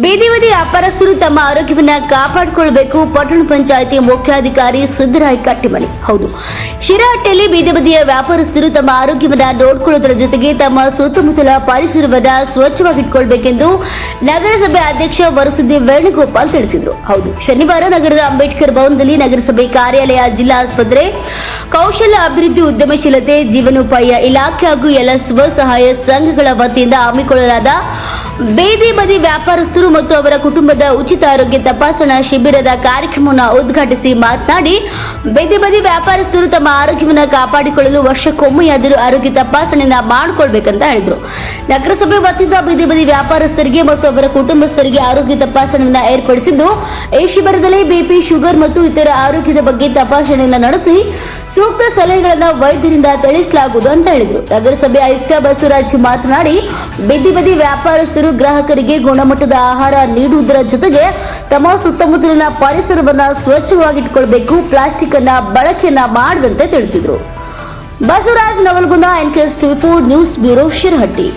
ಬೀದಿ ಬದಿ ವ್ಯಾಪಾರಸ್ಥರು ತಮ್ಮ ಆರೋಗ್ಯವನ್ನ ಕಾಪಾಡಿಕೊಳ್ಳಬೇಕು ಪಟ್ಟಣ ಪಂಚಾಯಿತಿ ಮುಖ್ಯಾಧಿಕಾರಿ ಸಿದ್ದರಾಯ್ ಕಟ್ಟಿಮನಿ. ಹೌದು. ಶಿರಹಟ್ಟಿಯಲ್ಲಿ ಬೀದಿ ಬದಿಯ ವ್ಯಾಪಾರಸ್ಥರು ತಮ್ಮ ಆರೋಗ್ಯವನ್ನ ನೋಡಿಕೊಳ್ಳುವುದರ ಜೊತೆಗೆ ತಮ್ಮ ಸುತ್ತಮುತ್ತಲ ಪರಿಸರವನ್ನ ಸ್ವಚ್ಛವಾಗಿಟ್ಕೊಳ್ಬೇಕೆಂದು ನಗರಸಭೆ ಅಧ್ಯಕ್ಷ ವರಸಿದ್ದಿ ವೇಣುಗೋಪಾಲ್ ತಿಳಿಸಿದರು. ಹೌದು. ಶನಿವಾರ ನಗರದ ಅಂಬೇಡ್ಕರ್ ಭವನದಲ್ಲಿ ನಗರಸಭೆ ಕಾರ್ಯಾಲಯ ಜಿಲ್ಲಾ ಆಸ್ಪತ್ರೆ ಕೌಶಲ್ಯ ಅಭಿವೃದ್ಧಿ ಉದ್ಯಮಶೀಲತೆ, ಜೀವನೋಪಾಯ ಇಲಾಖೆ ಹಾಗೂ ಎಲ್ಲ ಸ್ವಸಹಾಯ ಸಂಘಗಳ ವತಿಯಿಂದ ಹಮ್ಮಿಕೊಳ್ಳಲಾದ ಬೀದಿ ಬದಿ ವ್ಯಾಪಾರಸ್ಥರು ಮತ್ತು ಅವರ ಕುಟುಂಬದ ಉಚಿತ ಆರೋಗ್ಯ ತಪಾಸಣಾ ಶಿಬಿರದ ಕಾರ್ಯಕ್ರಮವನ್ನು ಉದ್ಘಾಟಿಸಿ ಮಾತನಾಡಿ, ಬೇದಿ ಬದಿ ವ್ಯಾಪಾರಸ್ಥರು ತಮ್ಮ ಆರೋಗ್ಯವನ್ನು ಕಾಪಾಡಿಕೊಳ್ಳಲು ವರ್ಷಕ್ಕೊಮ್ಮೆಯಾದರೂ ಆರೋಗ್ಯ ತಪಾಸಣೆಯನ್ನು ಮಾಡಿಕೊಳ್ಬೇಕಂತ ಹೇಳಿದರು. ನಗರಸಭೆ ವತಿಯಿಂದ ಬೀದಿ ಬದಿ ವ್ಯಾಪಾರಸ್ಥರಿಗೆ ಮತ್ತು ಅವರ ಕುಟುಂಬಸ್ಥರಿಗೆ ಆರೋಗ್ಯ ತಪಾಸಣೆಯನ್ನು ಏರ್ಪಡಿಸಿದ್ದು ಈ ಶಿಬಿರದಲ್ಲಿ ಬಿಪಿ ಶುಗರ್ ಮತ್ತು ಇತರ ಆರೋಗ್ಯದ ಬಗ್ಗೆ ತಪಾಸಣೆಯನ್ನು ನಡೆಸಿ ಸೂಕ್ತ ಸಲಹೆಗಳನ್ನ ವೈದ್ಯರಿಂದ ತಿಳಿಸಲಾಗುವುದು ಅಂತ ಹೇಳಿದರು. ನಗರಸಭೆ ಆಯುಕ್ತ ಬಸವರಾಜ್ ಮಾತನಾಡಿ ಬೀದಿ ಬದಿ ವ್ಯಾಪಾರಸ್ಥರು ಗ್ರಾಹಕರಿಗೆ ಗುಣಮಟ್ಟದ ಆಹಾರ ನೀಡುವುದರ ಜೊತೆಗೆ ತಮ್ಮ ಸುತ್ತಮುತ್ತಲಿನ ಪರಿಸರವನ್ನ ಸ್ವಚ್ಛವಾಗಿಟ್ಟುಕೊಳ್ಬೇಕು ಪ್ಲಾಸ್ಟಿಕ್ ಅನ್ನ ಬಳಕೆಯನ್ನ ಮಾಡದಂತೆ ತಿಳಿಸಿದರು. Basavaraj Navalgund four news bureau Shirahatti.